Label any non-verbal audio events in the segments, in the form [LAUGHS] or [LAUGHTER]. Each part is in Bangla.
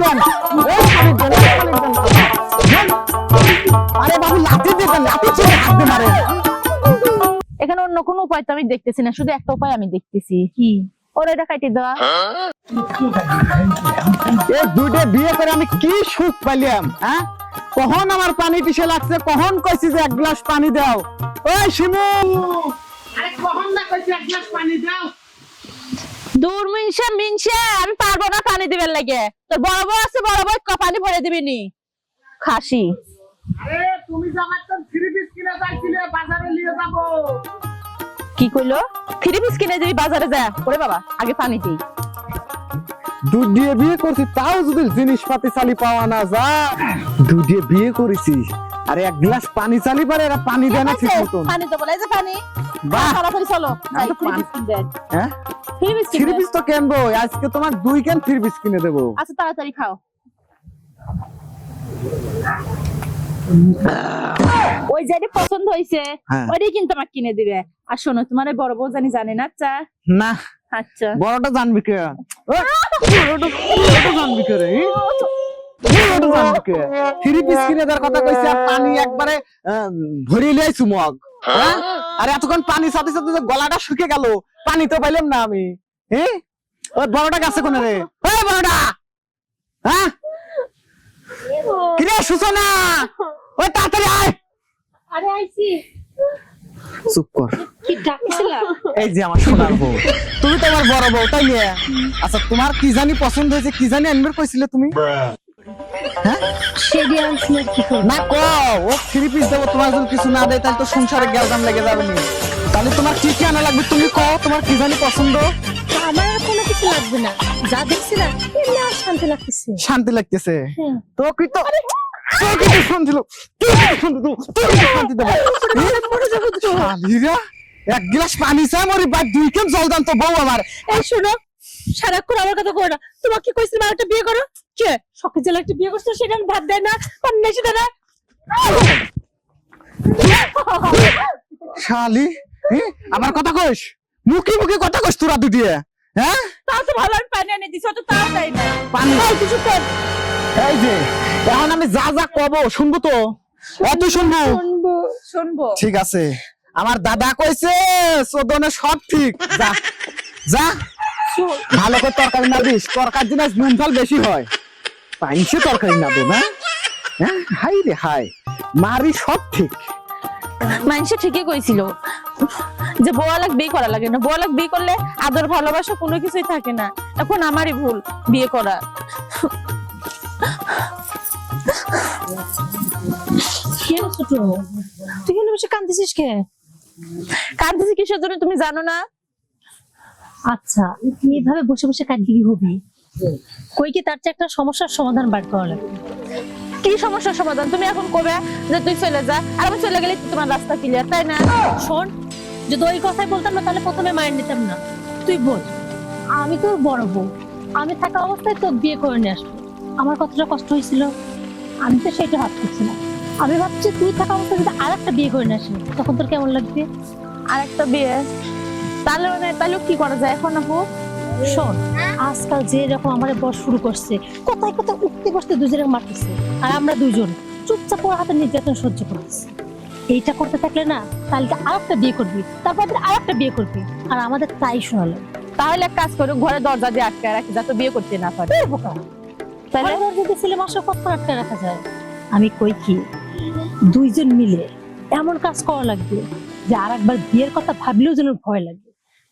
দেন এই মালিক দেন এই মালিক দেন দেন। আরে বাবু লাঠি দেবেন লাঠি ছেড়ে হাত দিয়ে মারে। এখানে অন্য কোনো উপায় তো আমি দেখতেছি না শুধু একটা উপায় আমি দেখতেছি। কি ওর এটা কাটি দেওয়া এই দুইটা বিয়ে করে আমি কি সুখ পাইলাম হ্যাঁ? কখন আমার পানি পিছে লাগছে কখন কইছি যে এক গ্লাস পানি দাও? ওই শিমু! আরে কখন না কইছি এক গ্লাস পানি দাও? দূর মিনসে মিনসে আমি পারব না পানি দিবেন লাগে। তোর বড় বউ আছে বড় বউ ক পানি ভরে দিবি নি। খাসি। আরে তুমি কিনে বাজারে নিয়ে যাব। কি কইলো? থ্রি পিস কিনে দিবি বাজারে যা। ওরে বাবা আগে পানি দিই দুধ দিয়ে বিয়ে করছি তাও যদি জিনিসপাতি চালি পাওয়া না যা দুধ দিয়ে বিয়ে করেছি। আরে এক গ্লাস পানি চালি পারে এরা পানি দেয় না ঠিক মতন। পানি তো বলে যে পানি। তাড়াতাড়ি চলো। হ্যাঁ? থ্রি পিস তো কিনবো আজকে তোমার দুই থ্রি পিস কিনে দেবো। আচ্ছা তাড়াতাড়ি খাও। ওই যেটা পছন্দ হয়েছে হ্যাঁ। ওইটাই কিন্তু আমাকে কিনে দিবে। আর শোনো তোমার বড় বউ জানি জানে না আচ্ছা? না। আচ্ছা। বড়টা জানবি কে? বড়টা জানবি কে রে থ্রি পিস কিনে দেওয়ার কথা কইছে পানি একবারে ভরিয়ে লিয়াইছু মগ। হ্যাঁ? আর এতক্ষণ পানি সাথে সাথে গলাটা শুকে গেল পানি তো পাইলাম না আমি। হ্যাঁ ওই বড়টা গেছে কোনে রে? ওই বড়টা! হ্যাঁ কিরে সুসনা? ওই তাড়াতাড়ি আয়! আরে আইছি। চুপ কর। কি ডাকছিলা? এই যে আমার সোনার বউ। তুমি তো আমার বড় বউ তাই নিয়ে। আচ্ছা তোমার কি জানি পছন্দ হয়েছে কি জানি আনবার কইছিলে তুমি? সেডি আনছিলে কি করব না ক ও থ্রি পিস দেবো তোমার যদি কিছু না দেয় তাহলে তো সংসারে গ্যালজাম লেগে যাবে নি। তাহলে তোমার কি কি আনা লাগবে তুমি কও তোমার কি জানি পছন্দ? আমার কোনো কিছু লাগবে না। যা দেখছি না শান্তি লাগতেছে। শান্তি লাগতেছে। তো কি তো তো শান্তি লো তুই শান্তি দেবো। তুই শান্তি দেবো এক গ্লাস পানি চাই মরি বা দুই কেন জল দান তো বউ আমার। এই শোনো সারাক্ষণ আমার কথা না। তোমাকে কি একটা বিয়ে করো? কে? সকাল জেলা একটা বিয়ে করছ ভাত দেয় না না শালি হ্যাঁ? আমার কথা কইস? মুখে মুখে কথা কইস তোরা দুটিয়ে হ্যাঁ? তাও তো ভালো আমি পানি এনে দিছো তো তাই না। পানি। কিছু কর এই যে এখন আমি যা যা কব শুনব তো? এত শুনব? শুনব শুনব। ঠিক আছে। আমার দাদা কইছে চোদনে সব ঠিক। যা যা। ভালো করে তরকারি না দিস, তরকারি দিন নুন ঝাল বেশি হয়। পাইছে তরকারি না দো না হ্যাঁ? হাই রে হাই, মারি সব ঠিক। মানুষে ঠিকই কইছিল। যে বোয়ালাক বিয়ে করা লাগে না। বোয়ালাক বিয়ে করলে আদর, ভালোবাসা কোনো কিছুই থাকে না। এখন আমারই ভুল বিয়ে করা। কি হলো ছোট? তুই কেন বসে কাঁদতেছিস কে? কাঁদতেছি কিসের জন্য তুমি জানো না? আচ্ছা তুই এভাবে বসে বসে কাটবি হবি কই কি তার চেয়ে একটা সমস্যার সমাধান বার করা লাগবে কি সমস্যার সমাধান? তুমি এখন কবে যে তুই চলে যা আর আমি চলে গেলে তোমার রাস্তা ক্লিয়ার তাই না? শোন যদি ওই কথাই বলতাম না তাহলে প্রথমে মাইন্ড নিতাম না। তুই বল আমি তোর বড় বউ। আমি থাকা অবস্থায় তোর বিয়ে করে নিয়ে আসব। আমার কতটা কষ্ট হয়েছিল? আমি তো সেটা ভাবতেছি না। আমি ভাবছি তুই থাকা অবস্থায় যদি আর একটা বিয়ে করে নিয়ে আসবি তখন তোর কেমন লাগবে? আর একটা বিয়ে? তাহলে তাহলে কি করা যায় এখন আপু? শোন আজকাল যে রকম আমার বর শুরু করছে কোথায় কোথায় উঠতে বসতে দুজনে মারতেছে আর আমরা দুজন চুপচাপ ওর হাতে নির্যাতন সহ্য করতেছি। এইটা করতে থাকলে না কালকে আরেকটা বিয়ে করবি তারপর আরেকটা বিয়ে করবি আর আমাদের তাই শোনালো। তাহলে এক কাজ করো ঘরে দরজা দিয়ে আটকে রাখি যাতে বিয়ে করতে না পারে। বোকা! তাহলে? যদি ছেলে মাসে কত আটকে রাখা যায়? আমি কই কি দুইজন মিলে এমন কাজ করা লাগবে যে আর একবার বিয়ের কথা ভাবলেও যেন ভয় লাগবে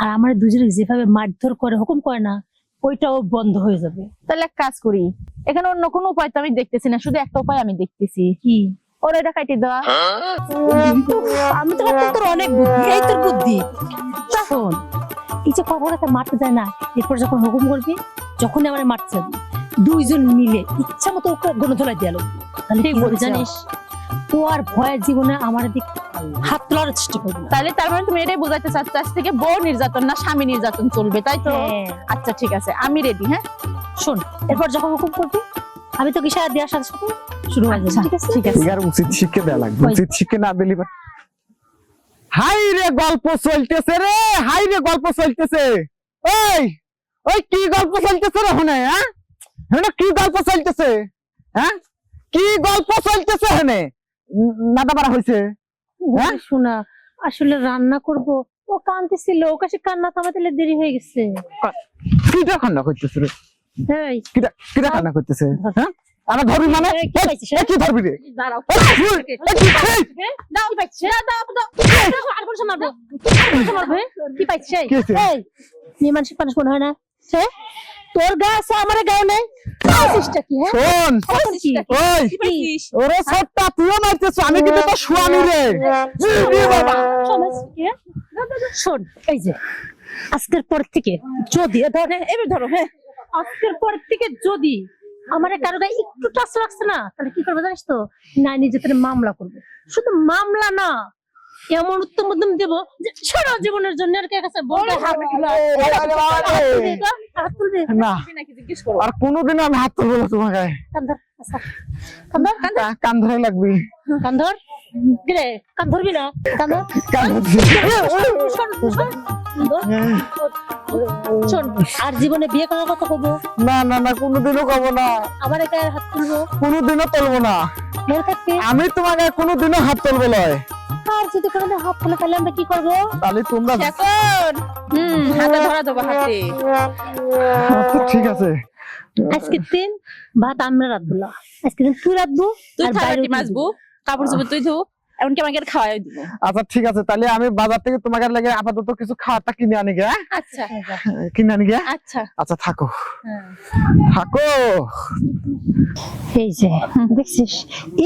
আর আমার দুজনে যেভাবে মারধর করে হুকুম করে না ওইটাও বন্ধ হয়ে যাবে। তাহলে এক কাজ করি এখানে অন্য কোনো উপায় তো আমি দেখতেছি না শুধু একটা উপায় আমি দেখতেছি। কি? ওর এটা কাটি দেওয়া আমি তো তোর অনেক বুদ্ধি এই তোর বুদ্ধি। শোন এই যে কথা মারতে যায় না এরপর যখন হুকুম করবি যখন আমার মারতে যাবি দুইজন মিলে ইচ্ছা মতো ওকে গণধোলা দিয়ে আলো তাহলে কি জানিস? ও আর ভয়ের জীবনে আমার দিক হাত তোলার চেষ্টা করবে। তাহলে তার মানে তুমি এটাই বোঝাতে চাচ্ছ আজ থেকে বউ নির্যাতন না স্বামী নির্যাতন চলবে তাই তো? হ্যাঁ। আচ্ছা ঠিক আছে আমি রেডি হ্যাঁ? শোন এরপর যখন হুকুম করবি আমি দেওয়ার সাথে সাথে শুরু হয়ে যাবে আচ্ছা, ঠিক আছে? ঠিক আছে। ইয়ার উচিত শিক্ষা দেওয়া লাগবে উচিত শিক্ষা না দিলি হাই রে গল্প চলতেছে রে হাই রে গল্প চলতেছে। ওই ওই কি গল্প চলতেছে রে ওখানে হ্যাঁ? হেনে কি গল্প চলতেছে হ্যাঁ? কি গল্প চলতেছে হেনে? নাদা মারা হয়েছে হ্যাঁ? শোনা আসলে রান্না করব ও কাঁদতেছিল ও কাছে কান্না থামাতে দেরি হয়ে গেছে কিটা কান্না করতেছে রে এই কিটা কিটা কান্না করতেছে হ্যাঁ আমার ধরবি মানে কি ধরবি রে দাঁড়াও দাও কি পাইছিস দাও আর বলছ মারবো হ্যাঁ? কি পাইছিস এই? কি হয়েছে? মানুষ মনে হয় না সে তোর গা আছে আমার গায়ে নেই কি হ্যাঁ শোন ওই ওরে সবটা তুইও মারতেছ আমি কিন্তু তোর স্বামী রে বাবা সমাজ কি, হ্যাঁ? শোন এই যে আজকের পর থেকে যদি এবার ধরো হ্যাঁ আজকের পর থেকে যদি আমার কারও গায়ে একটু টাচ লাগছে না তাহলে কি করবে জানিস তো না নিজেদের মামলা করবে শুধু মামলা না এমন উত্তম উদ্যম দেবো যে সারা জীবনের জন্য আর কে কাছে বলবে হাত না। আর কোনোদিনও আমি হাত তুলবো না তোমার গায়ে কান ধর লাগবি। কান ধর কিরে কান ধরবি না? কান ধর শোন, আর জীবনে বিয়ে করার কথা কবো? না না না কোনোদিনও কব না। আবার একা হাত তুলবো? কোনোদিনও তুলবো না। আমি তোমাকে কোনোদিনও হাত তুলবো লয় আর যদি কোনোদিন হাত তাহলে আমরা কি করব? তাহলে তোমরা এখন হুম হাতে ধরা দেবো হাতে ঠিক আছে। আজকে দিন ভাত আমরা রাখব আজকের দিন তুই রাখব তুই থালাটি মাজবো কাপড় চোপড় তুই ধো এমনকি আমাকে খাওয়াই দিব। আচ্ছা ঠিক আছে তাহলে আমি বাজার থেকে তোমাকে লাগে আপাতত কিছু খাওয়াটা কিনে আনি গে হ্যাঁ? আচ্ছা। কিনে আনি গে? আচ্ছা। আচ্ছা থাকো। হ্যাঁ। থাকো। এই যে দেখছিস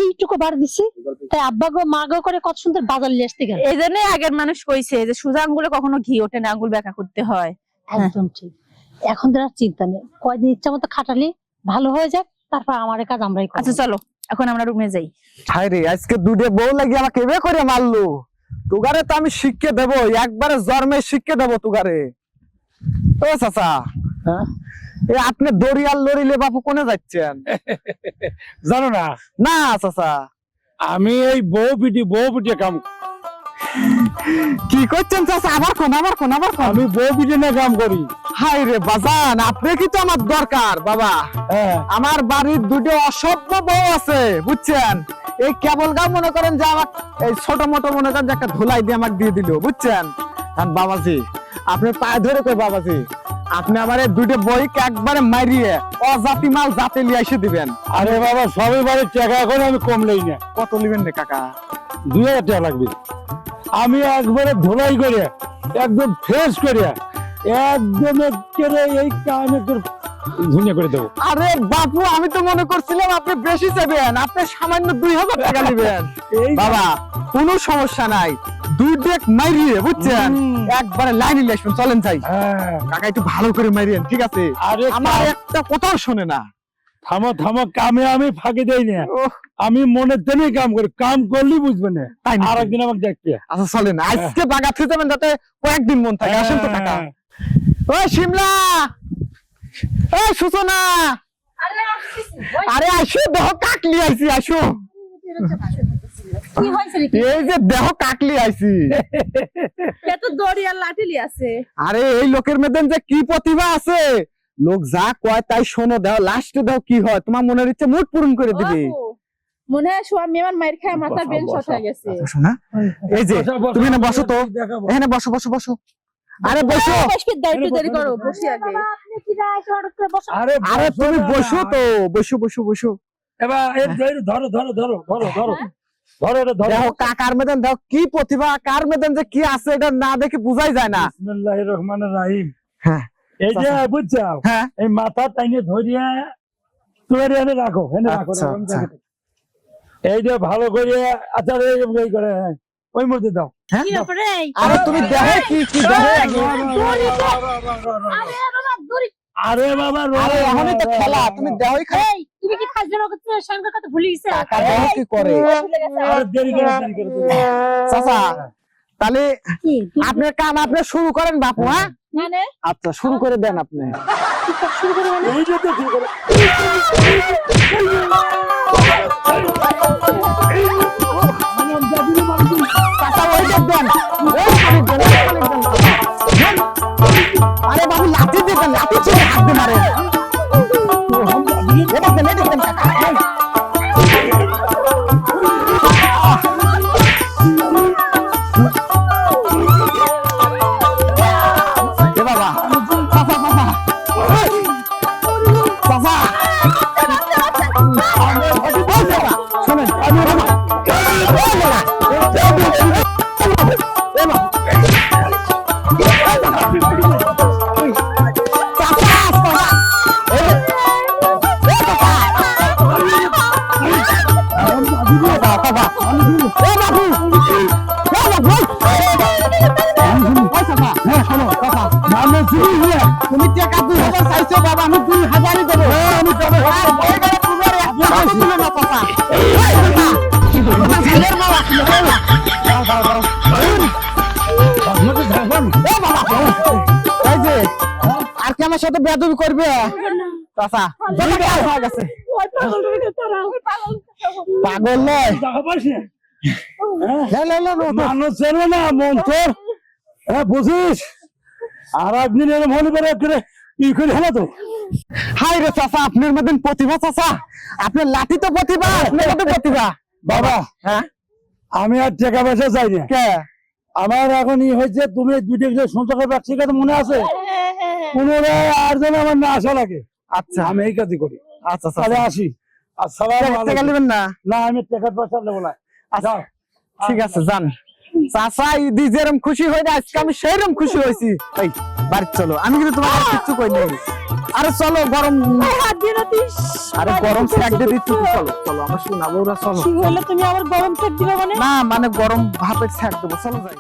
এইটুকু বার দিছি তাই আব্বা গো মা গো করে কত সুন্দর বাজার নিয়ে আসতে গেল। এই জন্যই আগের মানুষ কইছে যে সোজা আঙ্গুলে কখনো ঘি ওঠে না আঙ্গুল ব্যাকা করতে হয়। একদম ঠিক। এখন তো আর চিন্তা নেই। কয়দিন ইচ্ছা মতো খাটালি ভালো হয়ে যাক তারপর আমার কাজ আমরাই আচ্ছা চলো। এখন আমরা রুমে যাই। হাই রে আজকে দুটে বউ লাগি আমাকে এবে করে মারলো। তুগারে তো আমি শিখকে দেব একবারে জন্মে শিখকে দেব তুগারে। ও চাচা হ্যাঁ? এ আপনি দরিয়াল লরিলে বাপু কোনে যাচ্ছেন? [LAUGHS] জানো না? না চাচা। আমি এই বউ পিটি বউ পিটিয়ে কাম কি করছেন চাচা? আবার কোন আবার কোন আবার কোন? আমি বউ পিটিয়ে না কাম করি। হাই রে বাজান আপনি কি তো আমার দরকার বাবা। হ্যাঁ। আমার বাড়ির দুটো অসভ্য বউ আছে বুঝছেন? এই কেবল গা মনে করেন যে আমার এই ছোট মোটো মনে করেন যে একটা ধুলাই দিয়ে আমাকে দিয়ে দিল বুঝছেন? আর বাবাজি আপনি পায়ে ধরে কই বাবাজি? আপনি আমার দুটো বইকে একবারে মারিয়ে অজাতি মাল জাতে এসে দিবেন। আরে বাবা সবাই বাড়ির টাকা এখন আমি কম লই না। কত লিবেন রে কাকা? দুই হাজার টাকা লাগবে। আমি একবারে ধুলাই করে একদম ফ্রেশ করে একদম একেবারে এই কানে ধুনিয়া করে দেবো। আরে বাপু আমি তো মনে করছিলাম আপনি বেশি চাইবেন আপনি সামান্য দুই হাজার টাকা [LAUGHS] নেবেন। বাবা কোনো সমস্যা নাই। দুই ডেক মারিয়ে বুঝছেন? একবারে লাইনে চলেন যাই। হ্যাঁ। কাকা একটু ভালো করে মারিয়েন ঠিক আছে? আরে আমার একটা কথাও শোনে না। থামো থামো কামে আমি ফাঁকি দেই না। ওহ, আমি মনের জন্যই কাম করি কাম করলেই বুঝবে না। তাই আর একদিন আমাকে দেখতে। আচ্ছা চলেন। আজকে বাগা থেকে যাবেন যাতে কয়েকদিন মন থাকে। আসেন তো কাকা। ওই শিমলা! ওই সূচনা! আরে আসো দেহ কাকলি আইছি আসো। এই যে দেহ কাকলি আইছি। এত দড়িয়ার লাঠিলি আছে। আরে এই লোকের মধ্যে যে কি প্রতিভা আছে? লোক যা কয় তাই শোনো দেহ লাস্টে দেহ কি হয়? তোমার মনের ইচ্ছে মুড পূরণ করে দিবে। মনে হয় স্বামী আমার মায়ের খায় মাথা বেন। হয়ে গেছে। শোনা? এই যে তুমি না বসো তো। এখানে বসো বসো বসো। আরে বসো। বেশি দেরি করো বসি। আগে? আরে আরে তুমি বসো তো। বসো বসো বসো। এবার ধরো ধরো ধরো ধরো ধরো। ধরো ধরো এটা ধরো। দেখো কাকার মেদেন দেখো কি প্রতিভা কার মেদেন যে কি আছে এটা না দেখে বুঝাই যায় না। বিসমিল্লাহির রহমানির হ্যাঁ। এই যে বুঝছ হ্যাঁ। এই মাথা টাইনে ধরিয়া তুলে এনে রাখো এনে রাখো আচ্ছা, আচ্ছা। এই যে ভালো করে আচার করে হ্যাঁ, ওই মধ্যে দাও। হ্যাঁ? আরে তুমি দেখো কি কি দেখো। আরে বাবা, দড়ি। আরে বাবা রো- আরে এখনই তো খেলা তুমি এই, তুমি কি? সঙ্গে কথা ভুলে গেছে? কাকা কি করে? আরে দেরি করে দেরি করে চাচা তাহলে কি? আপনার কাম আপনি শুরু করেন বাপু হ্যাঁ? মানে আচ্ছা শুরু করে দেন আপনি। শুরু করে মানে? এই যে তো ঠিক করে দেন। আরে বাবু লাঠি দিবেন লাঠি ছেড়ে হাত দিয়ে মারেন লেডিস দেন দেন বেদবি করবে? চাচা হয়ে গেছে। পাগল নয়। হ্যাঁ। মানুষ চেনে না মন তোর হ্যাঁ বুঝিস? আর একদিন হলে করে ই করে হলো তো। হাই রে চাচা আপনার মতন প্রতিভা চাচা। আপনার লাঠি তো প্রতিভা আপনার মতো প্রতিভা। বাবা হ্যাঁ? আমি আর টাকা পয়সা চাই না। কে? আমার এখন ই হয়েছে তুমি কিছু সঞ্চয় করবে ঠিক আছে মনে আছে? পুনরায় আর যেন আমার না আসা লাগে। আচ্ছা। আমি এই কাজই করি। আচ্ছা তাহলে আসি। টাকা নেবেন না? না আমি টাকা পয়সা নেব না। যাও। ঠিক আছে যান। চাচা ঈদি যেরকম খুশি হয়ে আজকে আমি সেইরকম খুশি হয়েছি। বাড়ি চলো। আমি কিন্তু তোমার আর কই নাই। আরে চলো গরম আরে গরম স্যাক দিয়ে দিচ্ছি চলো চলো আমার শোনাবো ওরা চলো। তুমি আবার গরম দিবে মানে? না মানে গরম ভাপের স্যাক দেবো চলো যাই।